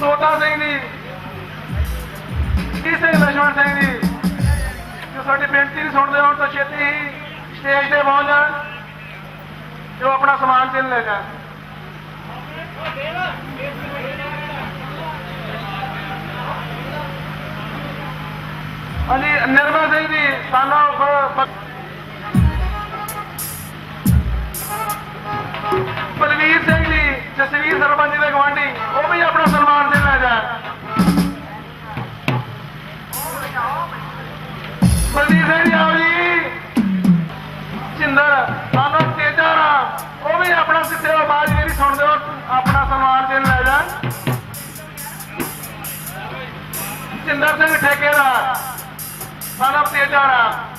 ਤੋਤਾ ਸਿੰਘ ਦੀ ਜੀ ਸਿੰਘ ਲਛਮਣ ਸਿੰਘ ਦੀ ਜੋ ਸਾਡੀ ਬੇਨਤੀ ਨਹੀਂ ਸੁਣਦੇ ਹੋਣ ਤਾਂ ਛੇਤੀ ਹੀ ਸਟੇਜ ਤੇ ਪਹੁੰਚ ਜਾਣ, ਜੋ ਆਪਣਾ ਸਮਾਨ ਚਿੰਨ ਲੈ ਜਾਣ। ਅਲੀ ਨਿਰਮਲ ਸਿੰਘ ਦੀ ਸਾਨਾ ਬਲਵੀਰ ਸਿੰਘ ਜੀ, ਜਸਵੀਰ ਸਰਪੰਚ ਦੇ ਗਵਾਂਢੀ ਉਹ ਵੀ ਆਪਣਾ ਸਨਮਾਨ ਦੇ ਲੈ ਜਾਣ ਬਲਵੀਰ ਸਿੰਘ ਜੀ, ਆਓ ਜੀ। ਚਿੰਦਰ ਸਾਨੂੰ ਤੇਜਾ ਰਾਮ, ਉਹ ਵੀ ਆਪਣਾ ਸਿੱਧੇ ਆਵਾਜ਼ ਮੇਰੀ ਸੁਣਦੇ ਹੋ ਆਪਣਾ ਸਨਮਾਨ ਦੇਣ ਲੈ ਜਾਣ ਚਿੰਦਰ ਸਿੰਘ ਠੇਕੇਦਾਰ, ਸਾਨੂੰ ਤੇਜਾ ਰਾਮ।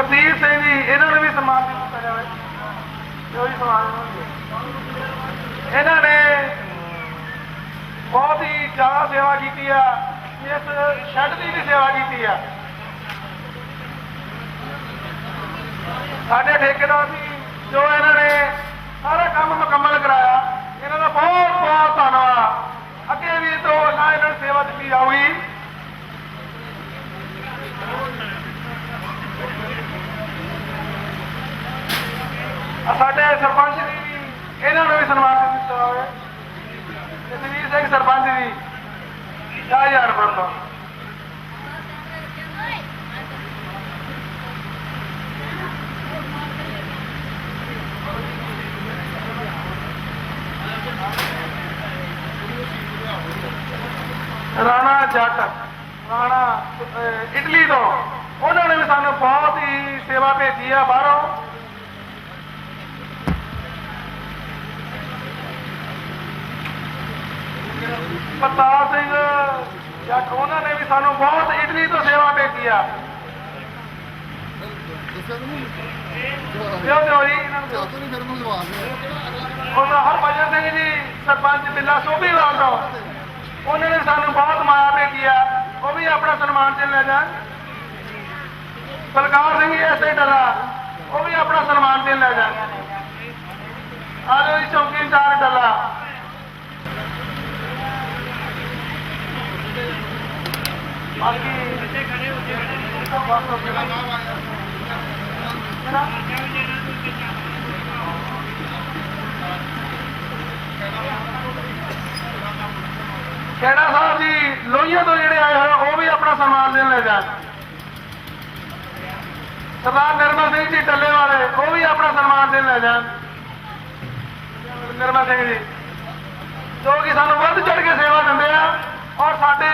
ਗੁਰਦੀਪ ਸਿੰਘ ਜੀ, ਇਹਨਾਂ ਨੂੰ ਵੀ ਸਨਮਾਨ ਦਿੱਤਾ ਜਾਵੇ। ਜੋ ਵੀ ਸਨਮਾਨ ਇਹਨਾਂ ਨੇ ਬਹੁਤ ਹੀ ਜ਼ਿਆਦਾ ਸੇਵਾ ਕੀਤੀ ਆ, ਇਸ ਸ਼ੈੱਡ ਦੀ ਵੀ ਸੇਵਾ ਕੀਤੀ ਆ। ਸਾਡੇ ਠੇਕੇਦਾਰ ਜੀ, ਜੋ ਇਹਨਾਂ ਨੇ ਸਾਰਾ ਕੰਮ ਮੁਕੰਮਲ ਕਰਾਇਆ, ਇਹਨਾਂ ਦਾ ਬਹੁਤ ਬਹੁਤ ਧੰਨਵਾਦ। ਅੱਗੇ ਵੀ ਤੋਂ ਨਾ ਇਹਨਾਂ ਨੂੰ ਸੇਵਾ ਦਿੱਤੀ ਜਾਊਗੀ। ਸਾਡੇ ਸਰਪੰਚ ਜੀ ਵੀ ਇਹਨਾਂ ਨੂੰ ਵੀ ਸਨਮਾਨ ਦਿੱਤਾ ਹੋਵੇ। ਜਸਵੀਰ ਸਿੰਘ ਸਰਪੰਚ ਜੀ 10000 ਰੁਪਏ ਤੋਂ ਰਾਣਾ ਜੱਟ ਰਾਣਾ ਅਹ, ਇਟਲੀ ਤੋਂ ਉਹਨਾਂ ਨੇ ਵੀ ਸਾਨੂੰ ਬਹੁਤ ਹੀ ਸੇਵਾ ਭੇਜੀ ਆ ਬਾਹਰੋਂ ਪ੍ਰਤਾਪ ਸਿੰਘ ਜੱਟ ਉਹਨਾਂ ਨੇ ਵੀ ਸਾਨੂੰ ਬਹੁਤ ਇਟਲੀ ਤੋਂ ਸੇਵਾ ਭੇਜੀ ਆ। ਦਿਓ ਦਿਓ ਜੀ? ਇਹਨਾਂ ਨੂੰ। ਉਹਨਾਂ ਹਰਭਜਨ ਸਿੰਘ ਜੀ ਸਰਪੰਚ ਬਿੱਲਾ ਸੋਭੀਵਾਲ ਤੋਂ ਉਹਨਾਂ ਨੇ ਸਾਨੂੰ ਬਹੁਤ ਮਾਇਆ ਭੇਜੀ ਆ। ਉਹ ਵੀ ਆਪਣਾ ਸਨਮਾਨ ਤੇ ਲੈ ਜਾਣ। ਬਲਕਾਰ ਸਿੰਘ ਜੀ ਐਸੇ ਡਰਾ। ਉਹ ਵੀ ਆਪਣਾ ਸਨਮਾਨ ਤੇ ਲੈ ਜਾਣ। ਆ ਜਾਓ ਜੀ ਚੌਕੀਦਾਰ ਡੱਲਾ ਬਾਕੀ ਖੇੜਾ ਸਾਹਿਬ ਜੀ? ਲੋਹੀਆਂ ਤੋਂ ਜਿਹੜੇ ਆਏ ਹੋਏ ਉਹ ਵੀ ਆਪਣਾ ਸਨਮਾਨ ਦੇਣ ਲੈ ਜਾਣ ਸਰਦਾਰ ਨਿਰਮਲ ਸਿੰਘ ਜੀ ਟੱਲੇ ਵਾਲੇ ਉਹ ਵੀ ਆਪਣਾ ਸਨਮਾਨ ਦੇਣ ਲੈ ਜਾਣ ਨਿਰਮਲ ਸਿੰਘ ਜੀ, ਜੋ ਕਿ ਸਾਨੂੰ ਵੱਧ ਚੜ ਕੇ ਸੇਵਾ ਦਿੰਦੇ ਆ, ਔਰ ਸਾਡੇ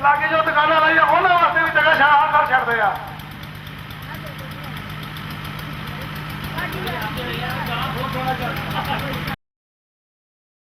ਲਾਗੇ ਜੋ ਦੁਕਾਨਾਂ ਲਾਈਆਂ ਉਹਨਾਂ ਵਾਸਤੇ ਵੀ ਜਗ੍ਹਾ ਸ਼ਾਹ ਕਰ ਛੱਡਦੇ ਆ।